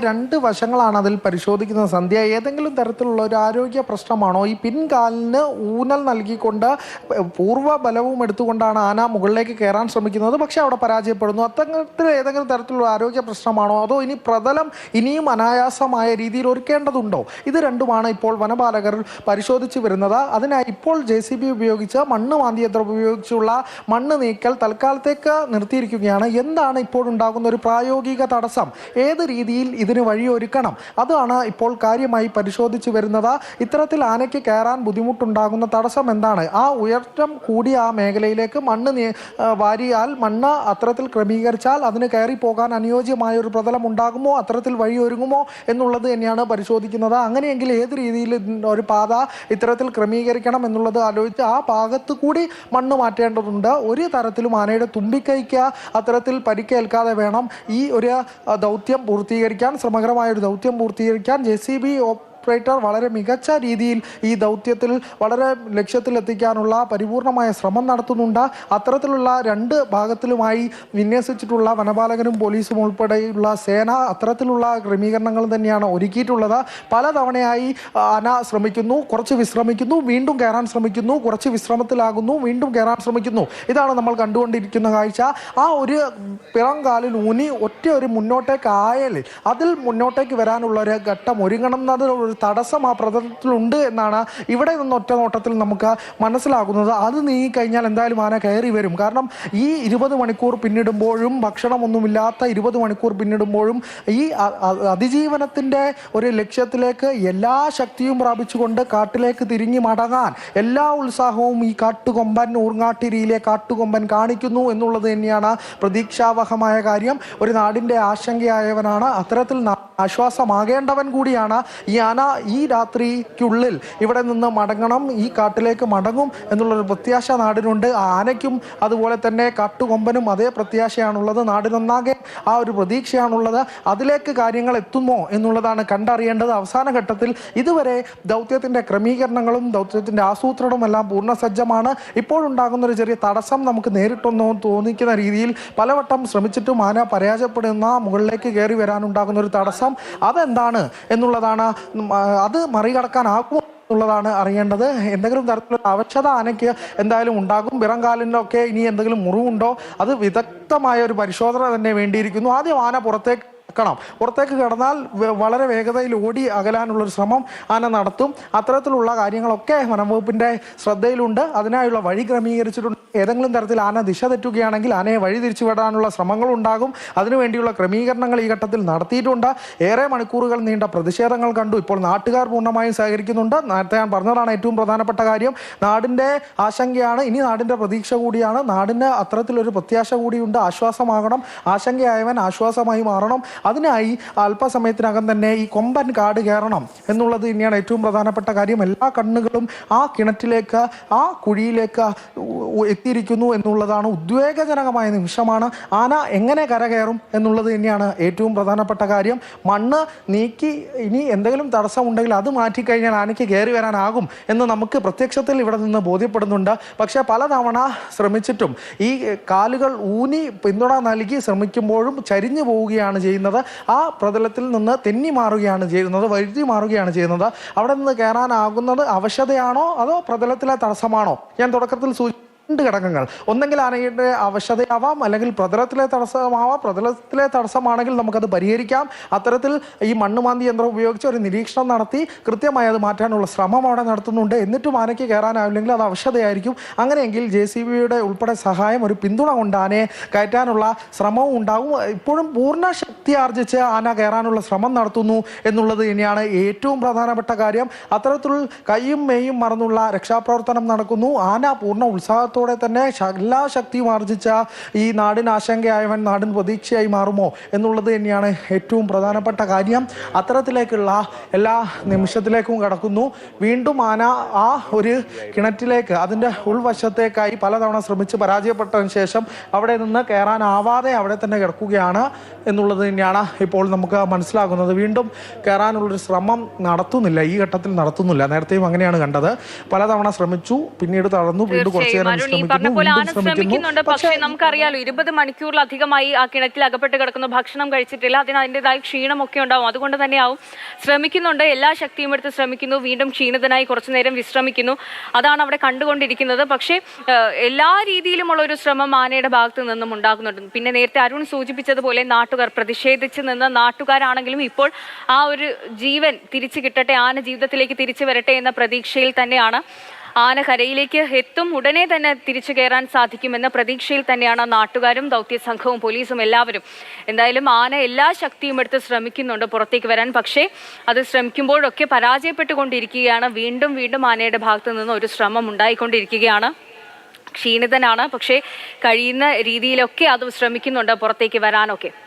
രണ്ട് വശങ്ങളാണ് അതിൽ പരിശോധിക്കുന്നത്. സന്ധ്യ ഏതെങ്കിലും തരത്തിലുള്ള ഒരു ആരോഗ്യ പ്രശ്നമാണോ? ഈ പിൻകാലിന് ഊന്നൽ നൽകിക്കൊണ്ട് പൂർവ ബലവും എടുത്തുകൊണ്ടാണ് ആന മുകളിലേക്ക് കയറാൻ ശ്രമിക്കുന്നത്. പക്ഷേ അവിടെ പരാജയപ്പെടുന്നു. അത്തരത്തിൽ ഏതെങ്കിലും തരത്തിലുള്ള ആരോഗ്യ പ്രശ്നമാണോ? അതോ ഇനി പ്രതലം ഇനിയും അനായാസമായ രീതിയിൽ ഒരുക്കേണ്ടതുണ്ടോ? ഇത് രണ്ടുമാണ് ഇപ്പോൾ വനപാലകർ പരിശോധിച്ച് വരുന്നത്. അതിനായി ഇപ്പോൾ ജെ സി ബി ഉപയോഗിച്ച് മണ്ണ് മാന്തിയന്ത്രം ഉപയോഗിച്ചുള്ള മണ്ണ് നീക്കൽ തൽക്കാലത്തേക്ക് നിർത്തിയിരിക്കുകയാണ്. എന്താണ് ഇപ്പോഴുണ്ടാകുന്ന ഒരു പ്രായോഗിക തടസ്സം? ഏത് രീതിയിൽ ഇതിന് വഴിയൊരുക്കണം അതാണ് ഇപ്പോൾ കാര്യമായി പരിശോധിച്ചു വരുന്നത്. ഇത്തരത്തിൽ ആനയ്ക്ക് കയറാൻ ബുദ്ധിമുട്ടുണ്ടാകുന്ന തടസ്സം എന്താണ്? ആ ഉയർച്ചം കൂടി ആ മേഖലയിലേക്ക് മണ്ണ് വാരിയാൽ മണ്ണ് അത്തരത്തിൽ ക്രമീകരിച്ചാൽ അതിന് കയറി പോകാൻ അനുയോജ്യമായ ഒരു പ്രതലം ഉണ്ടാകുമോ? അത്തരത്തിൽ വഴിയൊരുങ്ങുമോ എന്നുള്ളത് തന്നെയാണ് പരിശോധിക്കുന്നത്. അങ്ങനെയെങ്കിൽ ഏത് രീതിയിൽ ഒരു പാത ഇത്തരത്തിൽ ക്രമീകരിക്കണം എന്നുള്ളത് ആലോചിച്ച് ആ ഭാഗത്ത് കൂടി മണ്ണ് മാറ്റേണ്ടതുണ്ട്. ഒരു തരത്തിലും ആനയുടെ തുമ്പിക്കൈക്ക് അത്തരത്തിൽ പരിക്കേൽക്കാതെ വേണം ഈ ഒരു ദൗത്യം പൂർത്തീകരിക്കാൻ. ശ്രമകരമായ ഒരു ദൗത്യം പൂർത്തീകരിക്കാൻ ജെ സി ബി ഓപ്പറേറ്റർ വളരെ മികച്ച രീതിയിൽ ഈ ദൗത്യത്തിൽ വളരെ ലക്ഷ്യത്തിലെത്തിക്കാനുള്ള പരിപൂർണമായ ശ്രമം നടത്തുന്നുണ്ട്. അത്തരത്തിലുള്ള രണ്ട് ഭാഗത്തിലുമായി വിന്യസിച്ചിട്ടുള്ള വനപാലകരും പോലീസും ഉൾപ്പെടെയുള്ള സേന അത്തരത്തിലുള്ള ക്രമീകരണങ്ങൾ തന്നെയാണ് ഒരുക്കിയിട്ടുള്ളത്. പലതവണയായി അന ശ്രമിക്കുന്നു കുറച്ച് വിശ്രമിക്കുന്നു വീണ്ടും കയറാൻ ശ്രമിക്കുന്നു കുറച്ച് വിശ്രമത്തിലാകുന്നു വീണ്ടും കയറാൻ ശ്രമിക്കുന്നു. ഇതാണ് നമ്മൾ കണ്ടുകൊണ്ടിരിക്കുന്ന കാഴ്ച. ആ ഒരു പിറങ്കാലിൽ കാലിൽ ഊന്നി ഒറ്റ ഒരു മുന്നോട്ടേക്ക് അതിൽ മുന്നോട്ടേക്ക് വരാനുള്ള ഒരു ഘട്ടം ഒരുങ്ങണമെന്നത് ഒരു തടസ്സം ആ പ്രതലത്തിലുണ്ട് എന്നാണ് ഇവിടെ നിന്ന് ഒറ്റ നോട്ടത്തിൽ നമുക്ക് മനസ്സിലാകുന്നത്. അത് നീങ്ങിക്കഴിഞ്ഞാൽ എന്തായാലും ആന കയറി വരും. കാരണം ഈ ഇരുപത് മണിക്കൂർ പിന്നിടുമ്പോഴും ഭക്ഷണമൊന്നുമില്ലാത്ത ഇരുപത് മണിക്കൂർ പിന്നിടുമ്പോഴും ഈ അ- അ- അതിജീവനത്തിന്റെ ഒരു ലക്ഷ്യത്തിലേക്ക് എല്ലാ ശക്തിയും പ്രാപിച്ചുകൊണ്ട് കാട്ടിലേക്ക് തിരിഞ്ഞു മടങ്ങാൻ എല്ലാ ഉത്സാഹവും ഈ കാട്ടുകൊമ്പൻ ഊർങ്ങാട്ടിരിയിലെ കാട്ടുകൊമ്പൻ കാണിക്കുന്നു എന്നുള്ളത് തന്നെയാണ് പ്രതീക്ഷാവഹമായ കാര്യം. ഒരു നാടിന്റെ ആശങ്കയായവനാണ്. അത്തരത്തിൽ ആശ്വാസമാകേണ്ടവൻ കൂടിയാണ് ഈ ആന. ഈ രാത്രിക്കുള്ളിൽ ഇവിടെ നിന്ന് മടങ്ങണം ഈ കാട്ടിലേക്ക് മടങ്ങും എന്നുള്ളൊരു പ്രത്യാശ നാടിനുണ്ട്. ആനയ്ക്കും അതുപോലെ തന്നെ കാട്ടുകൊമ്പനും അതേ പ്രത്യാശയാണുള്ളത്. നാടിനൊന്നാകെ ആ ഒരു പ്രതീക്ഷയാണുള്ളത്. അതിലേക്ക് കാര്യങ്ങൾ എത്തുമോ എന്നുള്ളതാണ് കണ്ടറിയേണ്ടത്. അവസാന ഘട്ടത്തിൽ ഇതുവരെ ദൗത്യത്തിന്റെ ക്രമീകരണങ്ങളും ദൗത്യത്തിന്റെ ആസൂത്രണവും എല്ലാം പൂർണസജ്ജമാണ്. ഇപ്പോഴുണ്ടാകുന്ന ഒരു ചെറിയ തടസ്സം നമുക്ക് നേരിട്ടൊന്നോ തോന്നിക്കുന്ന രീതിയിൽ പലവട്ടം ശ്രമിച്ചിട്ടും ആന പരാജയപ്പെടുന്ന മുകളിലേക്ക് കയറി വരാനുണ്ടാകുന്ന ഒരു തടസ്സം അതെന്താണ് എന്നുള്ളതാണ് അത് മറികടക്കാനാകുമോ എന്നുള്ളതാണ് അറിയേണ്ടത്. എന്തെങ്കിലും തരത്തിലുള്ള അവശത ആനയ്ക്ക് എന്തായാലും ഉണ്ടാകും. വിറങ്കാലിനൊക്കെ ഇനി എന്തെങ്കിലും മുറിവുണ്ടോ? അത് വിദഗ്ധമായ ഒരു പരിശോധന തന്നെ വേണ്ടിയിരിക്കുന്നു. ആദ്യം ആന പുറത്തേക്ക് കടക്കണം പുറത്തേക്ക് കടന്നാൽ വളരെ വേഗതയിൽ ഓടി അകലാനുള്ളൊരു ശ്രമം ആന നടത്തും. അത്തരത്തിലുള്ള കാര്യങ്ങളൊക്കെ വനംവകുപ്പിന്റെ ശ്രദ്ധയിലുണ്ട്. അതിനായുള്ള വഴി ക്രമീകരിച്ചിട്ടുണ്ട്. ഏതെങ്കിലും തരത്തിൽ ആന ദിശ തെറ്റുകയാണെങ്കിൽ ആനയെ വഴി തിരിച്ചുവിടാനുള്ള ശ്രമങ്ങൾ ഉണ്ടാകും അതിനുവേണ്ടിയുള്ള ക്രമീകരണങ്ങൾ ഈ ഘട്ടത്തിൽ നടത്തിയിട്ടുണ്ട്. ഏറെ മണിക്കൂറുകൾ നീണ്ട പ്രതിഷേധങ്ങൾ കണ്ടു. ഇപ്പോൾ നാട്ടുകാർ പൂർണമായും സഹകരിക്കുന്നുണ്ട്. നേരത്തെ ഞാൻ പറഞ്ഞതാണ് ഏറ്റവും പ്രധാനപ്പെട്ട കാര്യം. നാടിന്റെ ആശങ്കയാണ് ഇനി നാടിന്റെ പ്രതീക്ഷ കൂടിയാണ്. നാടിന് അത്തരത്തിലൊരു പ്രത്യാശ കൂടിയുണ്ട്. ആശ്വാസമാകണം. ആശങ്കയായവൻ ആശ്വാസമായി മാറണം. അതിനായി അല്പസമയത്തിനകം തന്നെ ഈ കൊമ്പൻ കാട് കയറണം എന്നുള്ളത് തന്നെയാണ് ഏറ്റവും പ്രധാനപ്പെട്ട കാര്യം. എല്ലാ കണ്ണുകളും ആ കിണറ്റിലേക്ക് ആ കുഴിയിലേക്ക് എത്തിയിരിക്കുന്നു എന്നുള്ളതാണ് ഉദ്വേഗജനകമായ നിമിഷമാണ്. ആന എങ്ങനെ കരകയറും എന്നുള്ളത് തന്നെയാണ് ഏറ്റവും പ്രധാനപ്പെട്ട കാര്യം. മണ്ണ് നീക്കി ഇനി എന്തെങ്കിലും തടസ്സമുണ്ടെങ്കിൽ അത് മാറ്റിക്കഴിഞ്ഞാൽ ആനയ്ക്ക് കയറി വരാനാകും എന്ന് നമുക്ക് പ്രത്യക്ഷത്തിൽ ഇവിടെ നിന്ന് ബോധ്യപ്പെടുന്നുണ്ട്. പക്ഷേ പലതവണ ശ്രമിച്ചിട്ടും ഈ കാലുകൾ ഊനി പിന്തുണ നൽകി ശ്രമിക്കുമ്പോഴും ചരിഞ്ഞു പോവുകയാണ് ചെയ്യുന്നത്. ആ പ്രതലത്തിൽ നിന്ന് തെന്നി മാറുകയാണ് ചെയ്യുന്നത് വഴുതി മാറുകയാണ് ചെയ്യുന്നത്. അവിടെ നിന്ന് കയറാനാകുന്നത് അവശതയാണോ അതോ പ്രതലത്തിലെ തടസ്സമാണോ? ഞാൻ തുടക്കത്തിൽ സൂചി രണ്ട് ഘടകങ്ങൾ. ഒന്നെങ്കിൽ ആനയുടെ അവശതയാവാം അല്ലെങ്കിൽ പ്രതലത്തിലെ തടസ്സമാവാം. പ്രതലത്തിലെ തടസ്സമാണെങ്കിൽ നമുക്കത് പരിഹരിക്കാം. അത്തരത്തിൽ ഈ മണ്ണുമാന്തി യന്ത്രം ഉപയോഗിച്ച് ഒരു നിരീക്ഷണം നടത്തി കൃത്യമായി അത് മാറ്റാനുള്ള ശ്രമം അവിടെ നടത്തുന്നുണ്ട്. എന്നിട്ടും ആനയ്ക്ക് കയറാനാവില്ലെങ്കിൽ അത് അവശതയായിരിക്കും. അങ്ങനെയെങ്കിൽ ജെ സി ബിയുടെ ഉൾപ്പെടെ സഹായം ഒരു പിന്തുണ കൊണ്ട് ആനയെ കയറ്റാനുള്ള ശ്രമവും ഉണ്ടാകും. ഇപ്പോഴും പൂർണ ശക്തി ആർജിച്ച് ആന കയറാനുള്ള ശ്രമം നടത്തുന്നു എന്നുള്ളത് തന്നെയാണ് ഏറ്റവും പ്രധാനപ്പെട്ട കാര്യം. അത്തരത്തിൽ കൈയും മെയ്യും മറന്നുള്ള രക്ഷാപ്രവർത്തനം നടക്കുന്നു. ആന പൂർണ ഉത്സാഹത്തോടെ തന്നെ ശ- എല്ലാ ശക്തിയും ആർജിച്ച ഈ നാടിന് ആശങ്കയായവൻ നാടിന് പ്രതീക്ഷയായി മാറുമോ എന്നുള്ളത് തന്നെയാണ് ഏറ്റവും പ്രധാനപ്പെട്ട കാര്യം. അത്തരത്തിലേക്കുള്ള എല്ലാ നിമിഷത്തിലേക്കും കടക്കുന്നു. വീണ്ടും ആന ആ ഒരു കിണറ്റിലേക്ക് അതിന്റെ ഉൾവശത്തേക്കായി പലതവണ ശ്രമിച്ച് പരാജയപ്പെട്ടതിന് ശേഷം അവിടെ നിന്ന് കയറാനാവാതെ അവിടെ തന്നെ കിടക്കുകയാണ് എന്നുള്ളത് തന്നെയാണ് ഇപ്പോൾ നമുക്ക് മനസ്സിലാകുന്നത്. വീണ്ടും കയറാനുള്ളൊരു ശ്രമം നടത്തുന്നില്ല ഈ ഘട്ടത്തിൽ നടത്തുന്നില്ല. നേരത്തെയും അങ്ങനെയാണ് കണ്ടത്. പലതവണ ശ്രമിച്ചു പിന്നീട് തളർന്നു വീണ്ടും കുറച്ചു നേരം അരുൺ അരുൺ ഈ പറഞ്ഞ പോലെ ആന ശ്രമിക്കുന്നുണ്ട്. പക്ഷേ നമുക്കറിയാലോ ഇരുപത് മണിക്കൂറിലധികമായി ആ കിണറ്റിൽ അകപ്പെട്ട് കിടക്കുന്നു ഭക്ഷണം കഴിച്ചിട്ടില്ല അതിന് അതിന്റെതായ ക്ഷീണമൊക്കെ ഉണ്ടാവും. അതുകൊണ്ട് തന്നെയാവും. ശ്രമിക്കുന്നുണ്ട് എല്ലാ ശക്തിയും എടുത്ത് ശ്രമിക്കുന്നു വീണ്ടും ക്ഷീണിതനായി കുറച്ചു നേരം വിശ്രമിക്കുന്നു. അതാണ് അവിടെ കണ്ടുകൊണ്ടിരിക്കുന്നത്. പക്ഷേ എല്ലാ രീതിയിലുമുള്ള ഒരു ശ്രമം ആനയുടെ ഭാഗത്ത് നിന്നും ഉണ്ടാകുന്നുണ്ട്. പിന്നെ നേരത്തെ അരുൺ സൂചിപ്പിച്ചതുപോലെ നാട്ടുകാർ പ്രതിഷേധിച്ച് നിന്ന് നാട്ടുകാരാണെങ്കിലും ഇപ്പോൾ ആ ഒരു ജീവൻ തിരിച്ചു കിട്ടട്ടെ ആന ജീവിതത്തിലേക്ക് തിരിച്ചു വരട്ടെ എന്ന പ്രതീക്ഷയിൽ തന്നെയാണ് ആന കരയിലേക്ക് എത്തും ഉടനെ തന്നെ തിരിച്ചു കയറാൻ സാധിക്കുമെന്ന പ്രതീക്ഷയിൽ തന്നെയാണ് നാട്ടുകാരും ദൗത്യ സംഘവും പോലീസും എല്ലാവരും. എന്തായാലും ആന എല്ലാ ശക്തിയും എടുത്ത് ശ്രമിക്കുന്നുണ്ട് പുറത്തേക്ക് വരാൻ. പക്ഷേ അത് ശ്രമിക്കുമ്പോഴൊക്കെ പരാജയപ്പെട്ടുകൊണ്ടിരിക്കുകയാണ്. വീണ്ടും വീണ്ടും ആനയുടെ ഭാഗത്തു നിന്ന് ഒരു ശ്രമം ഉണ്ടായിക്കൊണ്ടിരിക്കുകയാണ്. ക്ഷീണിതനാണ്. പക്ഷേ കഴിയുന്ന രീതിയിലൊക്കെ അത് ശ്രമിക്കുന്നുണ്ട് പുറത്തേക്ക് വരാനൊക്കെ.